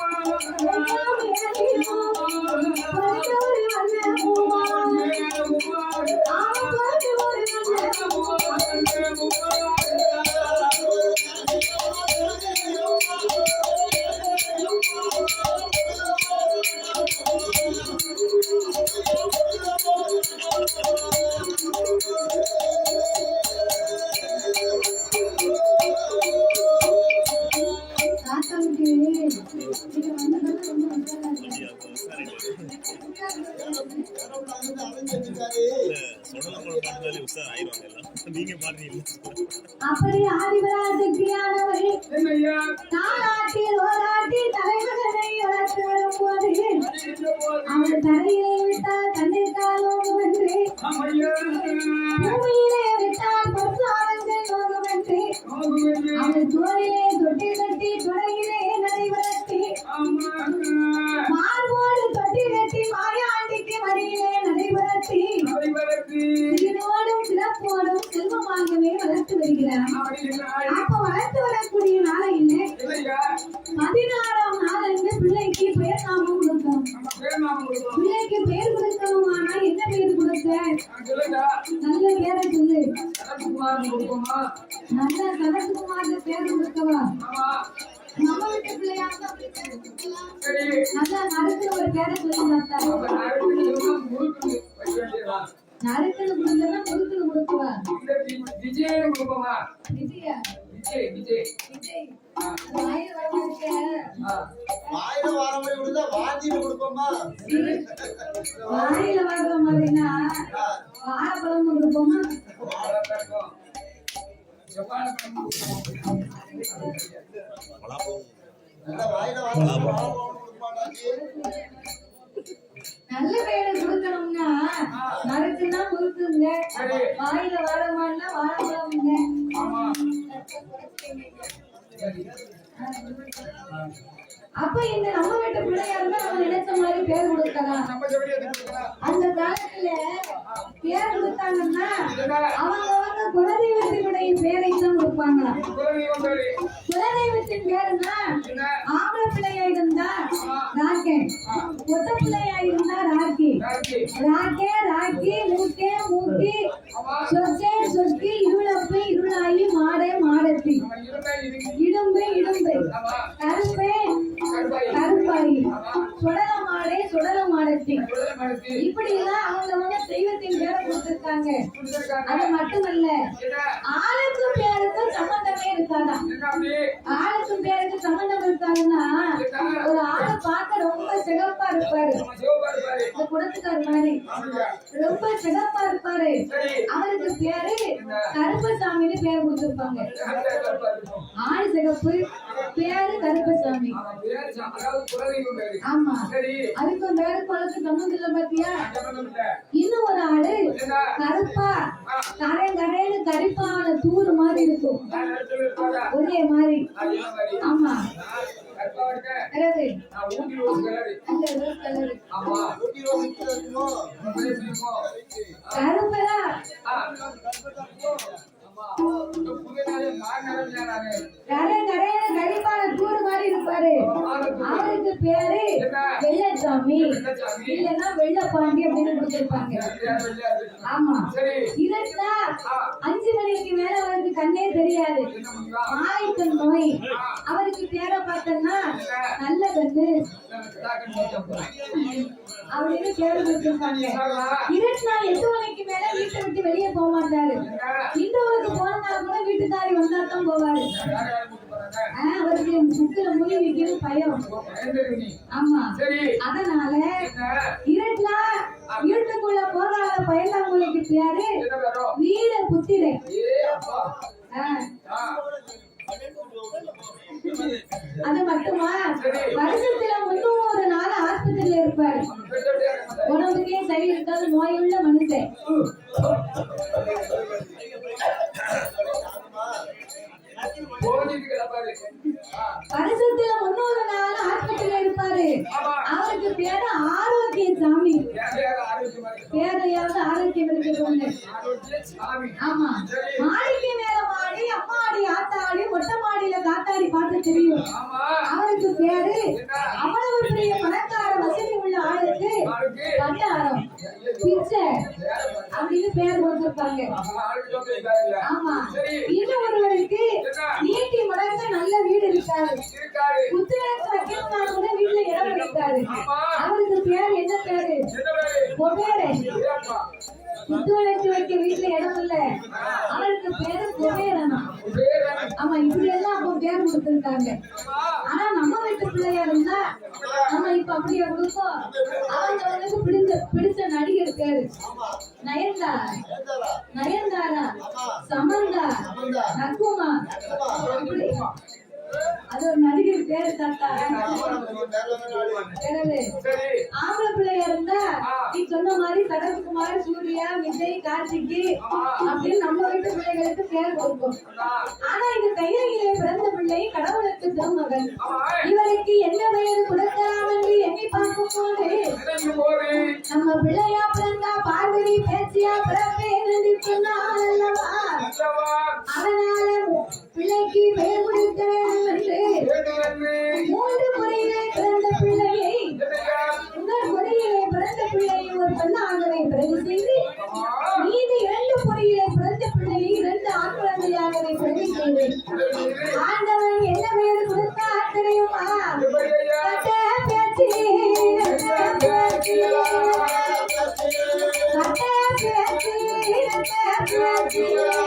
Oh, oh, oh, oh, oh, நீங்க பாடுறீங்க அப்படி ஆதிபராசக்தியானவர் என்னய்யா தாலாட்டி ஓராட்டி தலைமகனை வளர்த்து இந்த போது. தரையிலே விட்டால் கண்ணிற்காலும் என்று. நம்ம பேர் பிள்ளைக்கு பெயர் கொடுக்கணுமானா என்ன நான் சொல்லுடா நல்ல பேரை சொல்லு. நல்ல சரத்குமார் பேர் கொடுக்கவா? நம்ம வீட்டு பேர் நல்லா ஒரு பேரை சொல்லி பார்த்தா அப்ப நாளைக்கு சொன்னா முழுக்கு வைக்க வேண்டியதா நறுக்குன்னு கொடுத்தா முறுக்குன்னு கொடுக்குவா? இந்த வி- விஜயன்னு கொடுப்போமா விஜயா? விஜய் விஜய். விஜய். வாயில வரமாட்டே. வாயில வர மாதிரி கொடுத்தா வாந்திட்டு கொடுப்போமா? வாயில வர்ற மாதிரினா வாழைப்பழம் கொடுப்போமா நல்ல பெயரை கொடுக்கணும்னா நறுக்குன்னா முறுக்குங்க. வாயில வர மாதிரினா வாழைப்பழம்ங்க. ஆமா. அப்ப இந்த நம்ம வீட்டு பிள்ளையா இருந்தா நம்ம நினைச்ச மாதிரி பேர் கொடுக்கலாம் அந்த காலத்துல பேர் கொடுத்தாங்கன்னா அவங்க அவங்க குலதெய்வத்தினுடைய பேரை தான் கொடுப்பாங்களாம் குலதெய்வத்தின் பேருன்னா ஆம்பளை பிள்ளையா இருந்தா ராக்கே. பொட்ட பிள்ளையா இருந்தா ராக்கே. ராக்கி சுடல மாடே சுடல மாடத்தி இப்படி எல்லாம் அவங்கவங்க தெய்வத்தின் பேரை கொடுத்திருக்காங்க. அது மட்டுமல்ல ஆளுக்கும் பேருக்கும் சம்பந்தமே இருக்காதான் ஆளுக்கும் பேருக்கு சம்பந்தம் இருக்காதுன்னா ஒரு ஆளை பார்க்க ரொம்ப சிகப்பா இருப்பாரு. இந்த குடத்துக்கார் மாதிரி. ரொம்ப சிகப்பா இருப்பாரு. அவருக்கு பேரு கருப்பசாமின்னு பேர் கொடுத்துருப்பாங்க. ஆறு ஆள் சிகப்பு பேரு கருப்பசாமி. ஆமா. அதுக்கும் வேற குளத்து சம்மந்தம் இல்ல பாத்தியா? இன்னும் ஒரு ஆளு கருப்பா கரை கரைன்னு கருப்பான தூறு மாதிரி இருக்கும். ஒரே மாதிரி. ஆமா. Ooty rose colour. அந்த ரோஸ் கலர். ஆமா ஊட்டி ரோஸ் இருக்கோம் கருப்பதா ஆ. நிறைய நிறைய புகையினாலே மாநகரம் தூறு மாதிரி இருப்பாரு. அவருக்கு பேரு வெள்ளச்சாமி. இல்லைன்னா வெள்ளப்பாண்டி அப்படின்னு கொடுத்திருப்பாங்க. ஆமா. சரி அஞ்சு மணிக்கு மேல அவருக்கு கண்ணே தெரியாது. என்ன நோய். அவருக்கு பேரை பார்த்தோம்னா நல்ல கண்ணு. அப்படின்னு கேள்வி கொடுத்திருப்பாங்க இருபத்தி எட்டு மணிக்கு மேல வீட்டை விட்டு வெளியே போக மாட்டாரு. இன்னொருக்கு போனா கூட வீட்டுக்காரி வந்தா தான் போவாரு. ஆ, அவருக்கு முத்துல முடி வைக்கிற பயம். ஆமா. அதனால என்ன இருட்டுல இருட்டுக்குள்ள போறாத பயந்தாங்குழிக்கு பேரு என்ன புத்திரை ஆ, அது மட்டுமா? வருஷத்துல முன்னூறு நாள் ஆஸ்பத்திரியில இருப்பாரு. உணவுக்கே சரி இருக்காது நோயுள்ள மனுஷன். போதிக்கு கிடப்பாரு ஆ வருஷத்துல முன்னூறு நாள் ஆஸ்பத்திரியில இருப்பாரு. அவருக்கு பேரு ஆரோக்கிய சாமி. பேரையாவது ஆரோக்கியம் இருக்கிறவங்க ஆமா. மாடிக்கு மேல மாடி அம்மாடி ஆத்தாடி மொட்டை மாடியில காத்தாடி பார்த்து தெரியும். அவருக்கு பேரு என்ன பிச்சை அப்படின்னு பேர் கொடுத்திருப்பாங்க ஆமா, ஆளுக்கு இன்னும் ஒருவருக்கு நீட்டி முடங்க நல்ல வீடு இருக்காரு இருக்காரு. புத்தகத்தை கூட வீட்டுல இடம் இருக்காரு அவருக்கு பேர் என்ன பேரு என்ன பேரு? பொபேரன் ஏப்பா, வைக்க வீட்டுல இடம் இல்ல அவருக்கு பேரு பொபேரனா பேரு? ஆமா இப்படி எல்லாம் அப்போ பேர் கொடுத்திருக்காங்க ஆமா. ஆனா நம்ம வீட்டு பிள்ளையா இருந்தா கொடுப்போம் அவங்களுக்கு பிடிச்ச பிடிச்ச நடிகர் இருக்காரு நயன்தாரா? நயன்தாரா. சமந்தா. நக்குமா. அப்படி அது ஒரு நடிகர் பேரு தாத்தா சரி. ஆம்பளை பிள்ளையா இருந்தா நீ சொன்ன மாதிரி சரத்குமார் சூர்யா விஜய் கார்த்திகி அப்படின்னு நம்ம வீட்டு பிள்ளைகளுக்கு பேர் கொடுக்கும் ஆனா இந்த கையிலே பிறந்த பிள்ளை கடவுளுக்கு திருமகன் இவருக்கு என்ன பெயர் கொடுக்கலாம் என்று எண்ணி பார்க்கும் போது நம்ம பிள்ளையா பிறந்தா பார்வதி பேச்சியா பிறப்பேன் என்று சொன்னால் அல்லவா அதனால பிள்ளைக்கு பெயர் கொடுக்க வேண்டும் என்று? மூன்று பிறந்த பிள்ளையை ஒரு பெண்ணாகவே பிறகு செய்து ஆமா. இரண்டு பொறியிலே பிறந்த பிள்ளையை இரண்டு ஆண் குழந்தையாகவே பிறகு செய்து ஆண்டவன் என்ன பெயர் கொடுத்தார் தெரியுமா Thank you.